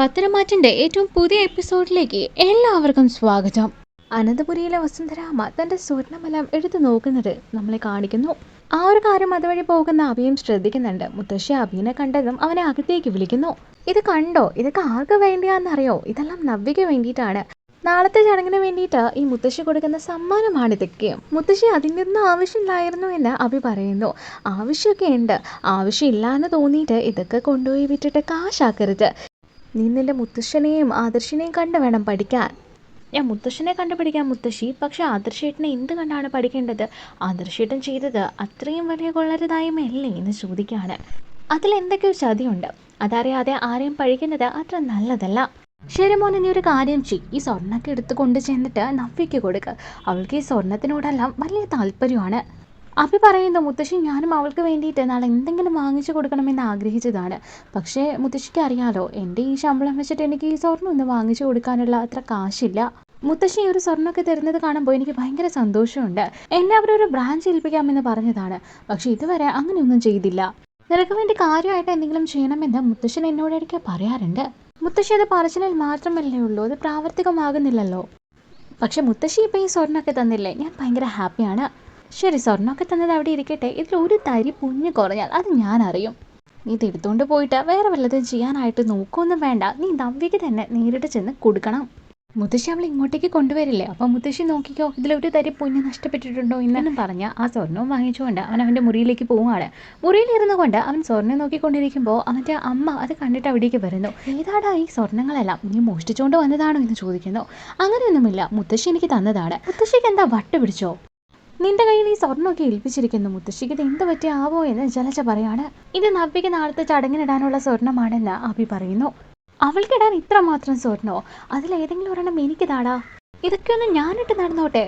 പത്തനംമാറ്റിന്റെ ഏറ്റവും പുതിയ എപ്പിസോഡിലേക്ക് എല്ലാവർക്കും സ്വാഗതം. അനന്തപുരിയിലെ വസുന്ധരാമ തന്റെ സ്വർണമെല്ലാം എടുത്തു നോക്കുന്നത് നമ്മളെ കാണിക്കുന്നു. ആ ഒരു കാര്യം അതുവഴി പോകുന്ന അഭിയും ശ്രദ്ധിക്കുന്നുണ്ട്. മുത്തശ്ശി അഭിനെ കണ്ടതും അവനെ അകത്തേക്ക് വിളിക്കുന്നു. ഇത് കണ്ടോ? ഇതൊക്കെ ആർക്ക് വേണ്ടിയാണെന്നറിയോ? ഇതെല്ലാം നവ്യയ്ക്ക് വേണ്ടിയിട്ടാണ്. നാളത്തെ ചടങ്ങിന് വേണ്ടിയിട്ട് ഈ മുത്തശ്ശി കൊടുക്കുന്ന സമ്മാനമാണ് ഇതൊക്കെ. മുത്തശ്ശി അതിന്റെ ഒന്നും ആവശ്യമില്ലായിരുന്നു എന്ന് അഭി പറയുന്നു. ആവശ്യമൊക്കെ ഉണ്ട്. ആവശ്യമില്ല എന്ന് തോന്നിയിട്ട് ഇതൊക്കെ കൊണ്ടുപോയി വിറ്റിട്ട് കാശാക്കരുത്. നീ നിന്റെ മുത്തശ്ശനെയും ആദർശിനെയും കണ്ട് വേണം പഠിക്കാൻ. ഞാൻ മുത്തശ്ശനെ കണ്ടുപിടിക്കാൻ മുത്തശ്ശി പക്ഷേ ആദർശേട്ടനെ എന്ത് കണ്ടാണ് പഠിക്കേണ്ടത്? ആദർശേട്ടൻ ചെയ്തത് അത്രയും വലിയ കൊള്ളരുതായ്മയല്ലേ എന്ന് ചോദിക്കുകയാണ് അതിൽ എന്തൊക്കെയോ ചതിയുണ്ട്? അതറിയാതെ ആരെയും പഴിക്കുന്നത് അത്ര നല്ലതല്ല. ശരി മോനെ നീ ഒരു കാര്യം ചെയ് ഈ സ്വർണമൊക്കെ എടുത്തു കൊണ്ട് ചെന്നിട്ട് നവ്യയ്ക്ക് കൊടുക്കുക അവൾക്ക് ഈ സ്വർണത്തിനോടെല്ലാം വലിയ താല്പര്യമാണ്. അഭി പറയുന്നു മുത്തശ്ശി ഞാനും അവൾക്ക് വേണ്ടിയിട്ട് നാളെ എന്തെങ്കിലും വാങ്ങിച്ചു കൊടുക്കണമെന്ന് ആഗ്രഹിച്ചതാണ്. പക്ഷേ മുത്തശ്ശിക്ക് അറിയാലോ എന്റെ ഈ ശമ്പളം വെച്ചിട്ട് എനിക്ക് ഈ സ്വർണം ഒന്നും വാങ്ങിച്ചു കൊടുക്കാനുള്ള അത്ര കാശില്ല. മുത്തശ്ശി ഒരു സ്വർണമൊക്കെ തരുന്നത് കാണുമ്പോൾ എനിക്ക് ഭയങ്കര സന്തോഷമുണ്ട്. എന്നെ അവരൊരു ബ്രാഞ്ച് ഏൽപ്പിക്കാമെന്ന് പറഞ്ഞതാണ്. പക്ഷേ ഇതുവരെ അങ്ങനെയൊന്നും ചെയ്തില്ല. നിനക്ക് വേണ്ടി കാര്യമായിട്ട് എന്തെങ്കിലും ചെയ്യണമെന്ന് മുത്തശ്ശൻ എന്നോട് ഇടയ്ക്ക് പറയാറുണ്ട്. മുത്തശ്ശി അത് പറച്ചിലിൽ മാത്രമല്ലേ ഉള്ളൂ. അത് പ്രാവർത്തികമാകുന്നില്ലല്ലോ. പക്ഷെ മുത്തശ്ശി ഇപ്പോൾ ഈ സ്വർണമൊക്കെ തന്നില്ലേ? ഞാൻ ഭയങ്കര ഹാപ്പിയാണ്. ശരി സ്വർണമൊക്കെ തന്നത് അവിടെ ഇരിക്കട്ടെ. ഇതിൽ ഒരു തരി പുഞ്ഞ് കുറഞ്ഞാൽ അത് ഞാൻ അറിയും നീ തിരുത്തോണ്ട് പോയിട്ട് വേറെ വല്ലതും ചെയ്യാനായിട്ട് നോക്കുമൊന്നും വേണ്ട. നീ നവ്യക്ക് തന്നെ നേരിട്ട് ചെന്ന് കൊടുക്കണം. മുത്തശ്ശി അവൾ ഇങ്ങോട്ടേക്ക് കൊണ്ടുവരില്ലേ? അപ്പൊ മുത്തശ്ശി നോക്കിക്കോ ഒരു തരി പുഞ്ഞ് നഷ്ടപ്പെട്ടിട്ടുണ്ടോ എന്നും. പറഞ്ഞ് ആ സ്വർണവും വാങ്ങിച്ചുകൊണ്ട് അവൻ അവന്റെ മുറിയിലേക്ക് പോവുകയാണ്. മുറിയിലിരുന്നു കൊണ്ട് അവൻ സ്വർണം നോക്കിക്കൊണ്ടിരിക്കുമ്പോൾ അവന്റെ അമ്മ അത് കണ്ടിട്ട് അവിടേക്ക് വരുന്നു. ഏതാടാ ഈ സ്വർണങ്ങളെല്ലാം നീ മോഷ്ടിച്ചുകൊണ്ട് വന്നതാണോ? എന്ന് ചോദിക്കുന്നു. അങ്ങനെയൊന്നുമില്ല. മുത്തശ്ശി എനിക്ക് തന്നതാണ്. മുത്തശ്ശിക്ക് എന്താ വട്ട് പിടിച്ചോ നിന്റെ കയ്യിൽ ഈ സ്വർണമൊക്കെ ഏൽപ്പിച്ചിരിക്കുന്നു മുത്തശ്ശിക്ക്. ഇത് എന്ത് പറ്റി ആവോ എന്ന് ജലജ പറയാണ്. ഇത് നവ്യക്ക് നാളത്തെ ചടങ്ങിനിടാനുള്ള സ്വർണമാണെന്ന് അഭി പറയുന്നു. അവൾക്കിടാൻ ഇത്ര മാത്രം സ്വർണോ? അതിലേതെങ്കിലും ഒരെണ്ണം എനിക്ക് താടാ ഇതൊക്കെയൊന്ന് ഞാനിട്ട് നടന്നോട്ടെ.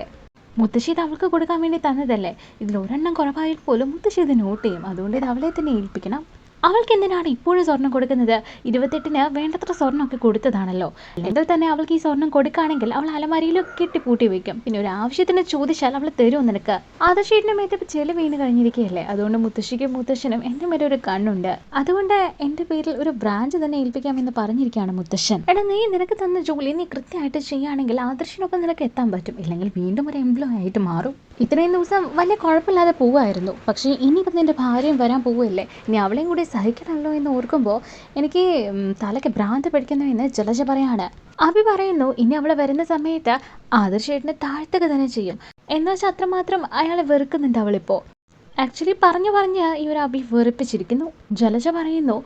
മുത്തശ്ശി ഇത് അവൾക്ക് കൊടുക്കാൻ വേണ്ടി തന്നതല്ലേ? ഇതിൽ ഒരെണ്ണം കുറവായാൽ പോലും മുത്തശ്ശി ഇത് നോട്ട് ചെയ്യും. അതുകൊണ്ട് ഇത് അവളെ തന്നെ ഏൽപ്പിക്കണം. അവൾക്ക് എന്തിനാണ് ഇപ്പോഴും സ്വർണം കൊടുക്കുന്നത്? ഇരുപത്തെട്ടിന് വേണ്ടത്ര സ്വർണമൊക്കെ കൊടുത്തതാണല്ലോ. അല്ലെങ്കിൽ തന്നെ അവൾക്ക് ഈ സ്വർണം കൊടുക്കുകയാണെങ്കിൽ അവൾ അലമാരിയിലും കെട്ടിപ്പൂട്ടി വെക്കും. പിന്നെ ഒരു ആവശ്യത്തിന് ചോദിച്ചാൽ അവൾ തരുമോ നിനക്ക്? ആദർശീട്ടിന്റെ മേത്ത് ഇപ്പൊ ചെല വീണ് കഴിഞ്ഞിരിക്കുകയല്ലേ? അതുകൊണ്ട് മുത്തശ്ശിക്കും മുത്തശ്ശനും എന്റെ മേലെ ഒരു കണ്ണുണ്ട്. അതുകൊണ്ട് എന്റെ പേരിൽ ഒരു ബ്രാഞ്ച് തന്നെ ഏൽപ്പിക്കാമെന്ന് പറഞ്ഞിരിക്കുകയാണ് മുത്തശ്ശൻ. എടാ നീ നിനക്ക് തന്ന ജോലി നീ കൃത്യമായിട്ട് ചെയ്യുകയാണെങ്കിൽ ആദർശിനൊപ്പം നിനക്ക് എത്താൻ പറ്റും. ഇല്ലെങ്കിൽ വീണ്ടും ഒരു എംപ്ലോയി ആയിട്ട് മാറും. ഇത്രയും ദിവസം വലിയ കുഴപ്പമില്ലാതെ പോവായിരുന്നു പക്ഷേ ഇനിയിപ്പം എന്റെ ഭാര്യയും വരാൻ പോവുകയല്ലേ? ഇനി അവളെയും കൂടി സഹിക്കണമല്ലോ എന്ന് ഓർക്കുമ്പോൾ എനിക്ക് തലയ്ക്ക് ഭ്രാന്ത് പിടിക്കുന്നു എന്ന് ജലജ പറയാണ്. അഭി പറയുന്നു ഇനി അവൾ വരുന്ന സമയത്ത് ആദർശേട്ടനെ താഴ്ത്തുക തന്നെ ചെയ്യും. എന്നാൽ വെച്ചാൽ അത്രമാത്രം അയാളെ വെറുക്കുന്നുണ്ട് അവളിപ്പോൾ ആക്ച്വലി പറഞ്ഞു പറഞ്ഞ് ഈ ഒരു അഭി വെറുപ്പിച്ചിരിക്കുന്നു. ജലജ പറയുന്നു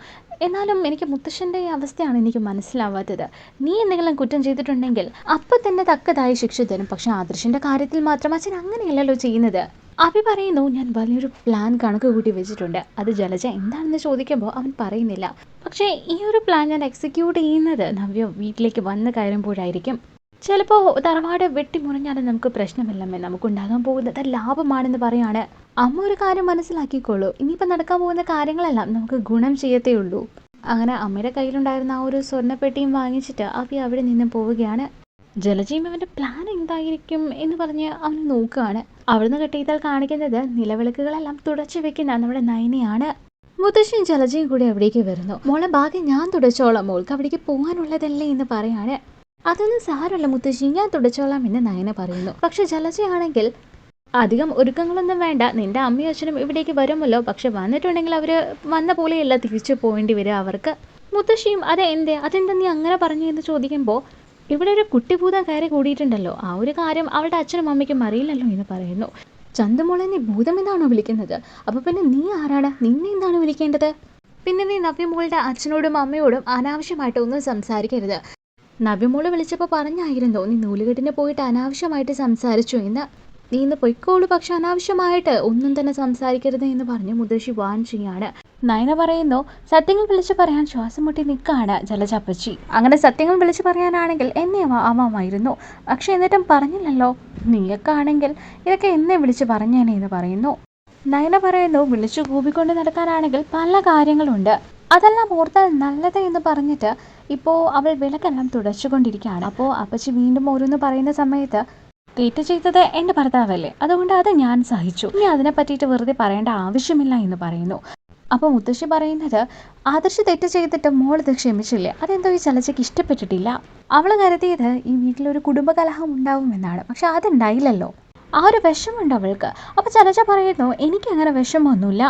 എന്നാലും എനിക്ക് മുത്തശ്ശന്റെ ഈ അവസ്ഥയാണ് എനിക്ക് മനസ്സിലാവാത്തത്. നീ എന്തെങ്കിലും കുറ്റം ചെയ്തിട്ടുണ്ടെങ്കിൽ അപ്പം തന്നെ തക്കതായ ശിക്ഷ തരും. പക്ഷെ ആദർശിന്റെ കാര്യത്തിൽ മാത്രം അച്ഛൻ അങ്ങനെയല്ലല്ലോ ചെയ്യുന്നത്. അഭി പറയുന്നു ഞാൻ വലിയൊരു പ്ലാൻ കണക്ക് കൂട്ടി വെച്ചിട്ടുണ്ട്. അത് ജലജ എന്താണെന്ന് ചോദിക്കുമ്പോൾ അവൻ പറയുന്നില്ല. പക്ഷേ ഈ ഒരു പ്ലാൻ ഞാൻ എക്സിക്യൂട്ട് ചെയ്യുന്നത് നവ്യ വീട്ടിലേക്ക് വന്ന് കയറുമ്പോഴായിരിക്കും. ചിലപ്പോൾ തറവാട് വെട്ടിമുറിഞ്ഞാലും നമുക്ക് പ്രശ്നമില്ലമ്മേ നമുക്കുണ്ടാകാൻ പോകുന്നത് ലാഭമാണെന്ന് പറയാണ്. അമ്മ ഒരു കാര്യം മനസ്സിലാക്കിക്കോളൂ. ഇനിയിപ്പോൾ നടക്കാൻ പോകുന്ന കാര്യങ്ങളെല്ലാം നമുക്ക് ഗുണം ചെയ്യത്തേ ഉള്ളൂ. അങ്ങനെ അമ്മയുടെ കയ്യിലുണ്ടായിരുന്ന ആ ഒരു സ്വർണപ്പെട്ടിയും വാങ്ങിച്ചിട്ട് അവി അവിടെ നിന്ന് പോവുകയാണ്. ജലജീവന്റെ പ്ലാൻ എന്തായിരിക്കും എന്ന് പറഞ്ഞ് അവൻ നോക്കുകയാണ്. അവിടുന്ന് കെട്ടിയതാൽ കാണിക്കുന്നത് നിലവിളക്കുകളെല്ലാം തുടച്ചു വെക്കുന്ന നമ്മുടെ നയനയാണ് മുത്തശ്ശിയും ജലജയും കൂടി അവിടേക്ക് വരുന്നു. മോളെ ഭാഗ്യം ഞാൻ തുടച്ചോളാം. മോൾക്ക് അവിടേക്ക് പോകാനുള്ളതല്ലേ എന്ന് പറയാണ്. അതൊന്നും സാരമല്ല മുത്തശ്ശി ഞാൻ തുടച്ചോളാം എന്ന് നയന പറയുന്നു. പക്ഷെ ജലജയാണെങ്കിൽ അധികം ഒരുക്കങ്ങളൊന്നും വേണ്ട. നിന്റെ അമ്മയും അച്ഛനും ഇവിടേക്ക് വരുമല്ലോ. പക്ഷെ വന്നിട്ടുണ്ടെങ്കിൽ അവർ വന്ന പോലെയല്ല തിരിച്ചു പോകേണ്ടി വരിക. അവർക്ക് മുത്തശ്ശിയും അത് എന്തേ? അതെന്താ നീ അങ്ങനെ പറഞ്ഞു എന്ന് ചോദിക്കുമ്പോൾ ഇവിടെ ഒരു കുട്ടിഭൂതം കയറി കൂടിയിട്ടുണ്ടല്ലോ. ആ ഒരു കാര്യം അവളുടെ അച്ഛനും അമ്മയ്ക്കും അറിയില്ലല്ലോ എന്ന് പറയുന്നു. ചന്തമോളെ നീ ഭൂതം എന്നാണോ വിളിക്കുന്നത്? അപ്പോൾ പിന്നെ നീ ആരാണ് നിന്നെ എന്താണ് വിളിക്കേണ്ടത്? പിന്നെ നീ നവ്യമോളുടെ അച്ഛനോടും അമ്മയോടും അനാവശ്യമായിട്ട് ഒന്നും സംസാരിക്കരുത്. നവ്യമോൾ വിളിച്ചപ്പോൾ പറഞ്ഞായിരുന്നു നീ നൂലുകെട്ടിന് പോയിട്ട് അനാവശ്യമായിട്ട് സംസാരിച്ചു എന്ന്. നീ ഇന്ന് പൊയ്ക്കോളൂ പക്ഷെ അനാവശ്യമായിട്ട് ഒന്നും തന്നെ സംസാരിക്കരുത് എന്ന് പറഞ്ഞ് മുത്തശ്ശി വാൻ ചെയ്യാണ് നയന പറയുന്നു സത്യങ്ങൾ വിളിച്ചു പറയാൻ ശ്വാസം മുട്ടി നിൽക്കാണ് ജലചപ്പച്ചി അങ്ങനെ സത്യങ്ങൾ വിളിച്ചു പറയാനാണെങ്കിൽ എന്നെ ആവാ- ആവാമായിരുന്നു. പക്ഷെ എന്നിട്ടും പറഞ്ഞില്ലല്ലോ. നീയൊക്കെ ആണെങ്കിൽ ഇതൊക്കെ എന്നെ വിളിച്ചു പറഞ്ഞേനെ എന്ന് പറയുന്നു. നയന പറയുന്നു വിളിച്ചു കൂപിക്കൊണ്ട് നടക്കാനാണെങ്കിൽ പല കാര്യങ്ങളുണ്ട്. അതെല്ലാം ഓർത്താൽ നല്ലത് എന്ന് പറഞ്ഞിട്ട് ഇപ്പോൾ അവൾ വിളക്കെല്ലാം തുടച്ചുകൊണ്ടിരിക്കുകയാണ്. അപ്പോൾ അപ്പച്ചി വീണ്ടും ഓരോന്ന് പറയുന്ന സമയത്ത് തെറ്റ് ചെയ്തത് എന്റെ ഭർത്താവല്ലേ. അതുകൊണ്ട് അത് ഞാൻ സഹിച്ചു. ഇനി അതിനെ പറ്റിയിട്ട് വെറുതെ പറയേണ്ട ആവശ്യമില്ല എന്ന് പറയുന്നു. അപ്പോൾ മുത്തശ്ശി പറയുന്നത് ആദർശ് തെറ്റ് ചെയ്തിട്ട് മോളിത് ക്ഷമിച്ചില്ലേ? അതെന്തോ ഈ ചലച്ചയ്ക്ക് ഇഷ്ടപ്പെട്ടിട്ടില്ല. അവൾ കരുതിയത് ഈ വീട്ടിലൊരു കുടുംബകലഹം ഉണ്ടാവും എന്നാണ്. പക്ഷെ അതുണ്ടായില്ലല്ലോ. ആ ഒരു വിഷമുണ്ട് അവൾക്ക്. അപ്പോൾ ചലച്ച പറയുന്നു എനിക്ക് അങ്ങനെ വിഷമമൊന്നുമില്ല.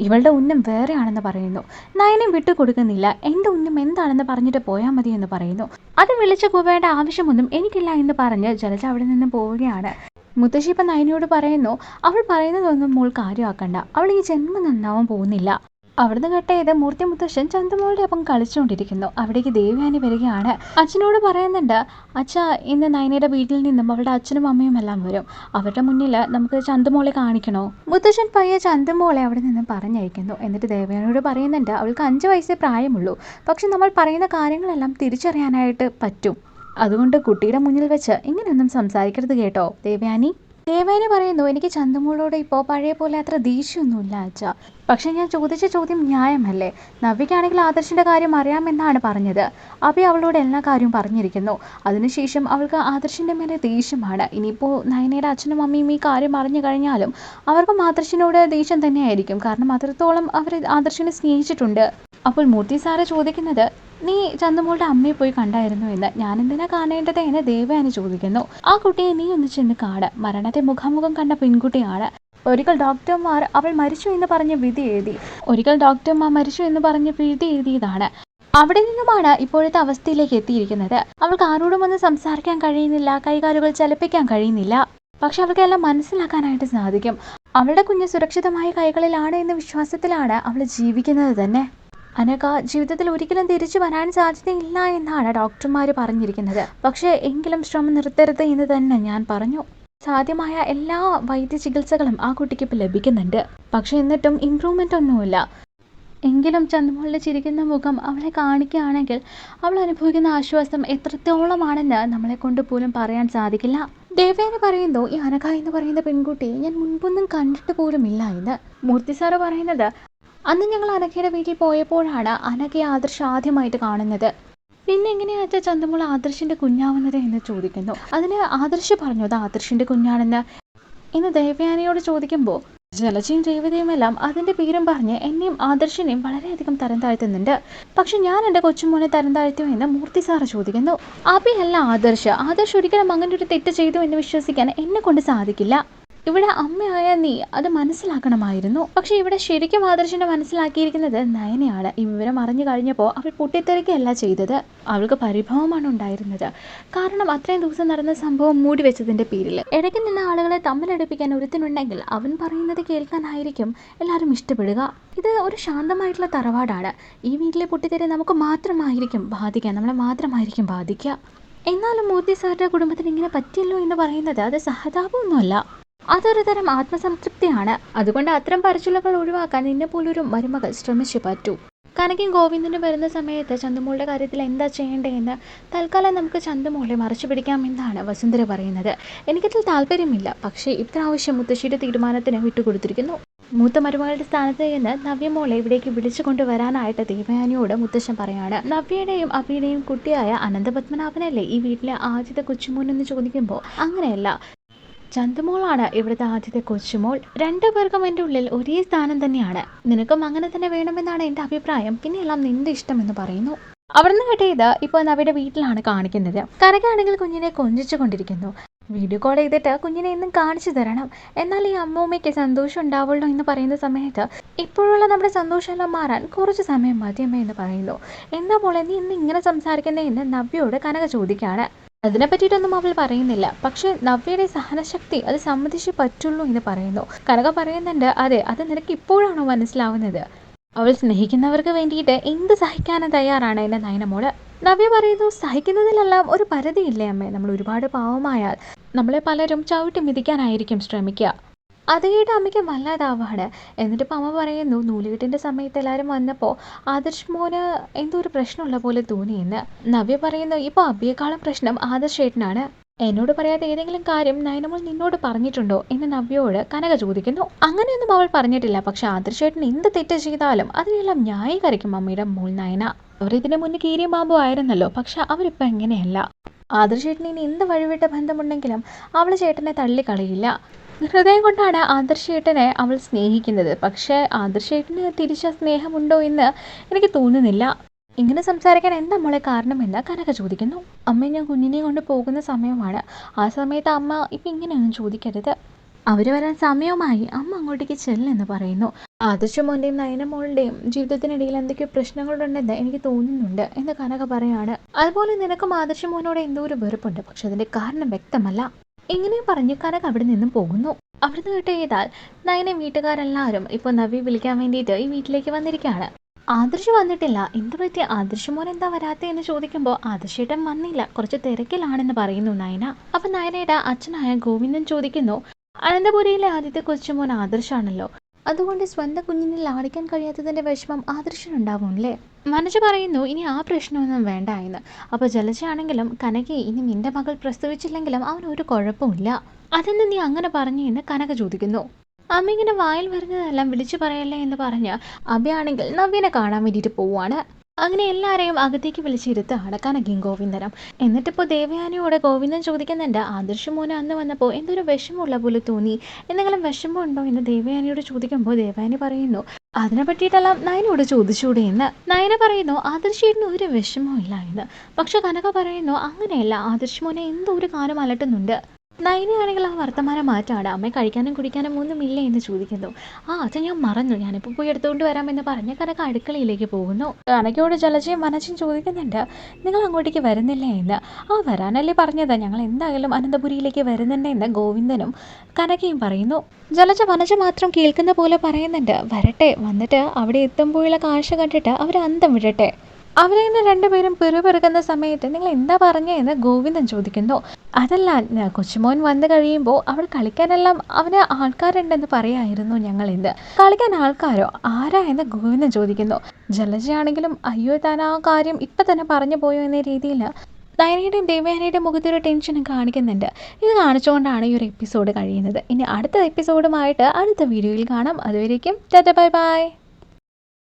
ഇവളുടെ ഉന്നം വേറെയാണെന്ന് പറയുന്നു. നയനം വിട്ടുകൊടുക്കുന്നില്ല എന്റെ ഉന്നം എന്താണെന്ന് പറഞ്ഞിട്ട് പോയാൽ മതി എന്ന് പറയുന്നു. അത് വിളിച്ചു കൂവേണ്ട ആവശ്യമൊന്നും എനിക്കില്ല എന്ന് പറഞ്ഞ് ജലജ അവിടെ നിന്ന് പോവുകയാണ്. മുത്തശ്ശി ഇപ്പം നയനയോട് പറയുന്നു അവൾ പറയുന്നതൊന്നും മോൾ കാര്യമാക്കണ്ട. അവൾ ഈ ജന്മം നന്നാവാൻ പോകുന്നില്ല. അവിടുന്ന് കട്ട് ചെയ്ത് മൂർത്തി മുത്തശ്ശൻ ചന്തുമോളുടെ ഒപ്പം കളിച്ചുകൊണ്ടിരിക്കുന്നു. അവിടേക്ക് ദേവയാനി വരികയാണ്. അച്ഛനോട് പറയുന്നുണ്ട് അച്ഛ ഇന്ന് നയനയുടെ വീട്ടിൽ നിന്നും അവളുടെ അച്ഛനും അമ്മയും എല്ലാം വരും. അവരുടെ മുന്നിൽ നമുക്ക് ചന്തുമോളെ കാണിക്കണോ? മുത്തശ്ശൻ പയ്യെ ചന്തുമോളെ അവിടെ നിന്ന് പറഞ്ഞയക്കുന്നു. എന്നിട്ട് ദേവയാനിയോട് പറയുന്നുണ്ട് അവൾക്ക് അഞ്ച് വയസ്സേ പ്രായമുള്ളൂ. പക്ഷെ നമ്മൾ പറയുന്ന കാര്യങ്ങളെല്ലാം തിരിച്ചറിയാനായിട്ട് പറ്റും. അതുകൊണ്ട് കുട്ടിയുടെ മുന്നിൽ വെച്ച് ഇങ്ങനെയൊന്നും സംസാരിക്കരുത് കേട്ടോ ദേവയാനി. ദേവയാനി പറയുന്നു എനിക്ക് ചന്ദമോളോട് ഇപ്പോൾ പഴയ പോലെ അത്ര ദേഷ്യമൊന്നുമില്ല അച്ഛ. പക്ഷെ ഞാൻ ചോദിച്ച ചോദ്യം ന്യായമല്ലേ? നവ്യക്കാണെങ്കിൽ ആദർശിന്റെ കാര്യം അറിയാമെന്നാണ് പറഞ്ഞത്. അഭി അവളോട് എല്ലാ കാര്യവും പറഞ്ഞിരിക്കുന്നു. അതിനുശേഷം അവൾക്ക് ആദർശിന്റെ മേലെ ദേഷ്യമാണ്. ഇനിയിപ്പോൾ നയനയുടെ അച്ഛനും അമ്മയും ഈ കാര്യം അറിഞ്ഞു കഴിഞ്ഞാലും അവർക്കും ആദർശിനോട് ദേഷ്യം തന്നെയായിരിക്കും. കാരണം അത്രത്തോളം അവർ ആദർശിനെ സ്നേഹിച്ചിട്ടുണ്ട്. അപ്പോൾ മൂർത്തി സാറ് ചോദിക്കുന്നത് നീ ചന്ദമോളുടെ അമ്മയെ പോയി കണ്ടായിരുന്നു എന്ന്? ഞാൻ എന്തിനാ കാണേണ്ടത് എന്ന് ദേവയാനി ചോദിക്കുന്നു. ആ കുട്ടിയെ നീ ഒന്ന് ചെന്ന് കാട് മരണത്തെ മുഖാമുഖം കണ്ട പെൺകുട്ടിയാണ്. ഒരിക്കൽ ഡോക്ടർമാർ അവൾ മരിച്ചു എന്ന് പറഞ്ഞ് വിധി എഴുതി. ഒരിക്കൽ ഡോക്ടർമാർ മരിച്ചു എന്ന് പറഞ്ഞ് വിധി എഴുതിയതാണ്. അവിടെ നിന്നുമാണ് ഇപ്പോഴത്തെ അവസ്ഥയിലേക്ക് എത്തിയിരിക്കുന്നത്. അവൾക്ക് ആരോടും ഒന്ന് സംസാരിക്കാൻ കഴിയുന്നില്ല. കൈകാലുകൾ ചലിപ്പിക്കാൻ കഴിയുന്നില്ല. പക്ഷെ അവൾക്കെല്ലാം മനസ്സിലാക്കാനായിട്ട് സാധിക്കും. അവളുടെ കുഞ്ഞ് സുരക്ഷിതമായ കൈകളിലാണ് എന്ന വിശ്വാസത്തിലാണ് അവൾ ജീവിക്കുന്നത് തന്നെ. അനക ജീവിതത്തിൽ ഒരിക്കലും തിരിച്ചു വരാൻ സാധ്യതയില്ല എന്നാണ് ഡോക്ടർമാർ പറഞ്ഞിരിക്കുന്നത്. പക്ഷേ എങ്കിലും ശ്രമം നിർത്തരുത് എന്ന് തന്നെ ഞാൻ പറഞ്ഞു. സാധ്യമായ എല്ലാ വൈദ്യ ചികിത്സകളും ആ കുട്ടിക്ക് ഇപ്പം ലഭിക്കുന്നുണ്ട്. പക്ഷേ എന്നിട്ടും ഇമ്പ്രൂവ്മെന്റ് ഒന്നുമില്ല. എങ്കിലും ചന്ദ്രമോളിൽ ചിരിക്കുന്ന മുഖം അവളെ കാണിക്കുകയാണെങ്കിൽ അവൾ അനുഭവിക്കുന്ന ആശ്വാസം എത്രത്തോളമാണെന്ന് നമ്മളെ കൊണ്ട് പോലും പറയാൻ സാധിക്കില്ല. ദേവേന പറയുന്നു ഈ അനഘ എന്ന് പറയുന്ന പെൺകുട്ടിയെ ഞാൻ മുൻപൊന്നും കണ്ടിട്ട് പോലും ഇല്ല എന്ന്. മൂർത്തി സാറ് പറയുന്നത് അന്ന് ഞങ്ങൾ അനഘയുടെ വീട്ടിൽ പോയപ്പോഴാണ് അനഘയെ ആദർശ് ആദ്യമായിട്ട് കാണുന്നത്. പിന്നെ എങ്ങനെയാ അച്ഛാ ചന്തമോൾ ആദർശിന്റെ കുഞ്ഞാവുന്നത് എന്ന് ചോദിക്കുന്നു. അതിന് ആദർശ് പറഞ്ഞു അത് ആദർശിന്റെ കുഞ്ഞാണെന്ന്? എന്ന് ദേവയാനിയോട് ചോദിക്കുമ്പോൾ ജലജയും രേവതിയും എല്ലാം അതിന്റെ പേരും പറഞ്ഞ് എന്നെയും ആദർശിനെയും വളരെയധികം തരം താഴ്ത്തുന്നുണ്ട്. പക്ഷെ ഞാൻ എന്റെ കൊച്ചുമോനെ തരം താഴ്ത്തു എന്ന് മൂർത്തി സാറ് ചോദിക്കുന്നു. അഭിയല്ല ആദർശ്. ആദർശ് ഒരിക്കലും അങ്ങനെ ഒരു തെറ്റ് ചെയ്തു എന്ന് വിശ്വസിക്കാൻ എന്നെ കൊണ്ട് സാധിക്കില്ല. ഇവിടെ അമ്മയായ നീ അത് മനസ്സിലാക്കണമായിരുന്നു. പക്ഷെ ഇവിടെ ശരിക്കും ആദർശിനെ മനസ്സിലാക്കിയിരിക്കുന്നത് നയനയാണ്. ഈ വിവരം അറിഞ്ഞു കഴിഞ്ഞപ്പോൾ അവൾ പൊട്ടിത്തെറിക്കുകയല്ല ചെയ്തത്. അവൾക്ക് പരിഭവമാണ് ഉണ്ടായിരുന്നത്. കാരണം അത്രയും ദിവസം നടന്ന സംഭവം മൂടി വെച്ചതിന്റെ പേരിൽ. ഇടയ്ക്ക് നിന്ന ആളുകളെ തമ്മിലടുപ്പിക്കാൻ ഒരുത്തിനുണ്ടെങ്കിൽ അവൻ പറയുന്നത് കേൾക്കാനായിരിക്കും എല്ലാവരും ഇഷ്ടപ്പെടുക. ഇത് ഒരു ശാന്തമായിട്ടുള്ള തറവാടാണ്. ഈ വീട്ടിലെ പൊട്ടിത്തെറി നമുക്ക് മാത്രമായിരിക്കും ബാധിക്കുക. നമ്മളെ മാത്രമായിരിക്കും ബാധിക്കുക. എന്നാലും മൂർത്തി സാറിന്റെ കുടുംബത്തിന് ഇങ്ങനെ പറ്റിയല്ലോ എന്ന് പറയുന്നത് അത് സഹതാപമൊന്നുമല്ല. അതൊരു തരം ആത്മസംതൃപ്തിയാണ്. അതുകൊണ്ട് അത്തരം പറച്ചിലുകൾ ഒഴിവാക്കാൻ നിന്നെ പോലൊരു മരുമകൾ ശ്രമിച്ചു പറ്റൂ. കനകയും ഗോവിന്ദനും വരുന്ന സമയത്ത് ചന്തുമോളുടെ കാര്യത്തിൽ എന്താ ചെയ്യേണ്ടതെന്ന് തൽക്കാലം നമുക്ക് ചന്തുമോളെ മറച്ചു പിടിക്കാമെന്നാണ് വസുന്ധര പറയുന്നത്. എനിക്കതിൽ താല്പര്യമില്ല പക്ഷേ ഇത്ര ആവശ്യം മുത്തശ്ശിയുടെ തീരുമാനത്തിന് വിട്ടുകൊടുത്തിരിക്കുന്നു. മൂത്ത മരുമകളുടെ സ്ഥാനത്ത് നിന്ന് നവ്യമോളെ ഇവിടേക്ക് വിളിച്ചു കൊണ്ടുവരാനായിട്ട് ദേവയാനിയോട് മുത്തശ്ശൻ പറയാണ്. നവ്യയുടെയും അഭിയുടെയും കുട്ടിയായ അനന്തപത്മനാഭനല്ലേ ഈ വീട്ടിലെ ആദ്യത്തെ കൊച്ചുമോൻ എന്ന് ചോദിക്കുമ്പോൾ അങ്ങനെയല്ല. ചന്തുമോളാണ് ഇവിടുത്തെ ആദ്യത്തെ കൊച്ചുമോൾ. രണ്ടു പേർക്കും എന്റെ ഉള്ളിൽ ഒരേ സ്ഥാനം തന്നെയാണ്. നിനക്കും അങ്ങനെ തന്നെ വേണമെന്നാണ് എന്റെ അഭിപ്രായം. പിന്നെയെല്ലാം നിന്റെ ഇഷ്ടം എന്ന് പറയുന്നു. അവിടുന്ന് കിട്ടിയത് ഇപ്പോൾ നവിയുടെ വീട്ടിലാണ് കാണിക്കുന്നത്. കരകാണെങ്കിൽ കുഞ്ഞിനെ കൊഞ്ചിച്ചു കൊണ്ടിരിക്കുന്നു. വീഡിയോ കോൾ ചെയ്തിട്ട് കുഞ്ഞിനെ എന്നും കാണിച്ചു തരണം. എന്നാൽ ഈ അമ്മൂമ്മയ്ക്ക് സന്തോഷം ഉണ്ടാവുള്ളൂ എന്ന് പറയുന്ന സമയത്ത് ഇപ്പോഴുള്ള നമ്മുടെ സന്തോഷമെല്ലാം മാറാൻ കുറച്ച് സമയം മതിയമ്മ എന്ന് പറയുന്നു. എന്താ മോളെ നീ ഇന്ന് ഇങ്ങനെ സംസാരിക്കുന്നതെന്ന് നവ്യോട് കനക ചോദിക്കുകയാണ്. അതിനെ പറ്റിയിട്ടൊന്നും അവൾ പറയുന്നില്ല. പക്ഷെ നവ്യയുടെ സഹനശക്തി അത് സമ്മതിച്ച് പറ്റുള്ളൂ എന്ന് പറയുന്നു. കനക പറയുന്നുണ്ട് അതെ അത് നിനക്ക് ഇപ്പോഴാണോ മനസ്സിലാവുന്നത്? അവൾ സ്നേഹിക്കുന്നവർക്ക് വേണ്ടിയിട്ട് എന്ത് സഹിക്കാനും തയ്യാറാണ് എന്റെ നയനമോൾ. നവ്യ പറയുന്നു സഹിക്കുന്നതിലെല്ലാം ഒരു പരിധിയില്ലേ അമ്മേ. നമ്മൾ ഒരുപാട് പാവമായാൽ നമ്മളെ പലരും ചവിട്ടി മിതിക്കാനായിരിക്കും ശ്രമിക്കുക. അത് കേട്ട് അമ്മയ്ക്ക് വല്ലാതാവാണ്. എന്നിട്ട് ഇപ്പം അമ്മ പറയുന്നു നൂലുകെട്ടിന്റെ സമയത്ത് എല്ലാവരും വന്നപ്പോൾ ആദർശ് മോന് എന്തോ ഒരു പ്രശ്നമുള്ള പോലെ തോന്നിയെന്ന്. നവ്യ പറയുന്നു ഇപ്പോൾ അബിയേക്കാളും പ്രശ്നം ആദർശ് ഏട്ടനാണ് എന്നോട് പറയാത്ത ഏതെങ്കിലും കാര്യം നയനമോൾ നിന്നോട് പറഞ്ഞിട്ടുണ്ടോ? എന്ന് നവ്യയോട് കനക ചോദിക്കുന്നു. അങ്ങനെയൊന്നും അവൾ പറഞ്ഞിട്ടില്ല. പക്ഷെ ആദർശേട്ടൻ എന്ത് തെറ്റ് ചെയ്താലും അതിനെല്ലാം ന്യായീകരിക്കും അമ്മയുടെ മോൾ നയന. അവർ ഇതിനു മുന്നേ കീരിയും ബാബു ആയിരുന്നല്ലോ. പക്ഷെ അവരിപ്പോൾ എങ്ങനെയല്ല? ആദർശേട്ടന് ഇനി എന്ത് വഴിവിട്ട ബന്ധമുണ്ടെങ്കിലും അവൾ ചേട്ടനെ തള്ളിക്കളയില്ല. ഹൃദയം കൊണ്ടാണ് ആദർശേട്ടനെ അവൾ സ്നേഹിക്കുന്നത്. പക്ഷേ ആദർശേട്ടന് തിരിച്ച സ്നേഹമുണ്ടോ എന്ന് എനിക്ക് തോന്നുന്നില്ല. ഇങ്ങനെ സംസാരിക്കാൻ എന്താ മോളെ കാരണമെന്ന് കനക ചോദിക്കുന്നു. അമ്മ ഞാൻ കുഞ്ഞിനെ കൊണ്ട് പോകുന്ന സമയമാണ്. ആ സമയത്ത് അമ്മ ഇപ്പം ഇങ്ങനെയൊന്നും ചോദിക്കരുത്. അവർ വരാൻ സമയവുമായി അമ്മ അങ്ങോട്ടേക്ക് ചെല്ലെന്ന് പറയുന്നു. ആദർശ മോന്റെയും നയനമോളുടെയും ജീവിതത്തിനിടയിൽ എന്തൊക്കെയോ പ്രശ്നങ്ങളുണ്ടെന്ന് എനിക്ക് തോന്നുന്നുണ്ട് എന്ന് കനക പറയാണ്. അതുപോലെ നിനക്കും ആദർശ മോനോട് എന്തോ ഒരു വെറുപ്പുണ്ട്. പക്ഷെ അതിന്റെ കാരണം വ്യക്തമല്ല. ഇങ്ങനെയും പറഞ്ഞ് കനക അവിടെ നിന്നും പോകുന്നു. അവിടുന്ന് കേട്ട് ചെയ്താൽ നയനെ വീട്ടുകാരെല്ലാവരും ഇപ്പോൾ നവി വിളിക്കാൻ വേണ്ടിയിട്ട് ഈ വീട്ടിലേക്ക് വന്നിരിക്കുകയാണ്. ആദർശ് വന്നിട്ടില്ല. എന്ത് പറ്റി? ആദർശ് മോൻ എന്താ വരാത്തേ എന്ന് ചോദിക്കുമ്പോൾ ആദർശേട്ടൻ വന്നില്ല കുറച്ച് തിരക്കിലാണെന്ന് പറയുന്നു നയന. അപ്പൊ നയനയുടെ അച്ഛനായ ഗോവിന്ദൻ ചോദിക്കുന്നു അനന്തപുരിയിലെ ആദ്യത്തെ കൊച്ചുമോൻ ആദർശാണല്ലോ. അതുകൊണ്ട് സ്വന്തം കുഞ്ഞിനെ ലാളിക്കാൻ കഴിയാത്തതിന്റെ വിഷമം ആദർശനുണ്ടാവുമല്ലേ? മനസ്സ് പറയുന്നു ഇനി ആ പ്രശ്നമൊന്നും വേണ്ട എന്ന്. അപ്പോൾ ജലജയാണെങ്കിലും കനകയെ ഇനി നിന്റെ മകൾ പ്രസവിച്ചില്ലെങ്കിലും അവനൊരു കുഴപ്പമില്ല. അതെന്ന് നീ അങ്ങനെ പറഞ്ഞു എന്ന് കനക ചോദിക്കുന്നു. അമ്മ ഇങ്ങനെ വായിൽ വരുന്നതെല്ലാം വിളിച്ചു പറയല്ലേ എന്ന് പറഞ്ഞ് അഭയാണെങ്കിൽ നവ്യനെ കാണാൻ വേണ്ടിയിട്ട് പോവാണ് അങ്ങനെ എല്ലാവരെയും അകത്തേക്ക് വിളിച്ചിരുത്ത് കനകയും ഗോവിന്ദനം. എന്നിട്ടിപ്പോൾ ദേവയാനിയോട് ഗോവിന്ദൻ ചോദിക്കുന്നുണ്ട് ആദർശ മോന അന്ന് വന്നപ്പോൾ എന്തൊരു വിഷമമുള്ള പോലെ തോന്നി? എന്തെങ്കിലും വിഷമമുണ്ടോ എന്ന് ദേവയാനിയോട് ചോദിക്കുമ്പോൾ ദേവയാനി പറയുന്നു അതിനെ പറ്റിയിട്ടെല്ലാം നയനോട് ചോദിച്ചൂടെ എന്ന്. നയന പറയുന്നു ആദർശിയിരുന്നു ഒരു വിഷമവും ഇല്ല എന്ന്. പക്ഷെ കനക പറയുന്നു അങ്ങനെയല്ല ആദർശ് മോനെ എന്തോ ഒരു കാലം അലട്ടുന്നുണ്ട്. നയനയാണെങ്കിൽ ആ വർത്തമാനം മാറ്റാണ്. അമ്മ കഴിക്കാനും കുടിക്കാനും ഇല്ല എന്ന് ചോദിക്കുന്നു. ആ അത് ഞാൻ മറന്നു. ഞാനിപ്പോൾ പോയി എടുത്തുകൊണ്ട് വരാമെന്ന് പറഞ്ഞ കനക അടുക്കളയിലേക്ക് പോകുന്നു. കനകയോട് ജലജയും മനസ്സും ചോദിക്കുന്നുണ്ട് നിങ്ങൾ അങ്ങോട്ടേക്ക് വരുന്നില്ല എന്ന്? ആ വരാനല്ലേ പറഞ്ഞത്. ഞങ്ങൾ എന്തായാലും അനന്തപുരിയിലേക്ക് വരുന്നുണ്ട് എന്ന് ഗോവിന്ദനും കനകയും പറയുന്നു. ജലജ വനജ മാത്രം കേൾക്കുന്ന പോലെ പറയുന്നുണ്ട് വരട്ടെ. വന്നിട്ട് അവിടെ എത്തുമ്പോഴുള്ള കാഴ്ച കണ്ടിട്ട് അവർ അന്തം വിടട്ടെ. അവരിങ്ങനെ രണ്ടുപേരും പിറുപിറുക്കുന്ന സമയത്ത് നിങ്ങൾ എന്താ പറഞ്ഞതെന്ന് ഗോവിന്ദൻ ചോദിക്കുന്നു. അതല്ല കൊച്ചുമോൻ വന്നു കഴിയുമ്പോൾ അവൾ കളിക്കാനെല്ലാം അവന് ആൾക്കാരുണ്ടെന്ന് പറയായിരുന്നു ഞങ്ങൾ ഇന്ന് കളിക്കാൻ ആൾക്കാരോ? ആരാ എന്ന് ഗോവിന്ദൻ ചോദിക്കുന്നു. ജലജയാണെങ്കിലും അയ്യോ താൻ ആ കാര്യം ഇപ്പം തന്നെ പറഞ്ഞു പോയോ എന്ന രീതിയിൽ നയനയുടെയും ദേവയാനയുടെയും മുഖത്തൊരു ടെൻഷനും കാണിക്കുന്നുണ്ട്. ഇത് കാണിച്ചുകൊണ്ടാണ് ഈ ഒരു എപ്പിസോഡ് കഴിയുന്നത്. ഇനി അടുത്ത എപ്പിസോഡുമായിട്ട് അടുത്ത വീഡിയോയിൽ കാണാം. അതുവരേക്കും ടാറ്റ ബൈ ബൈ.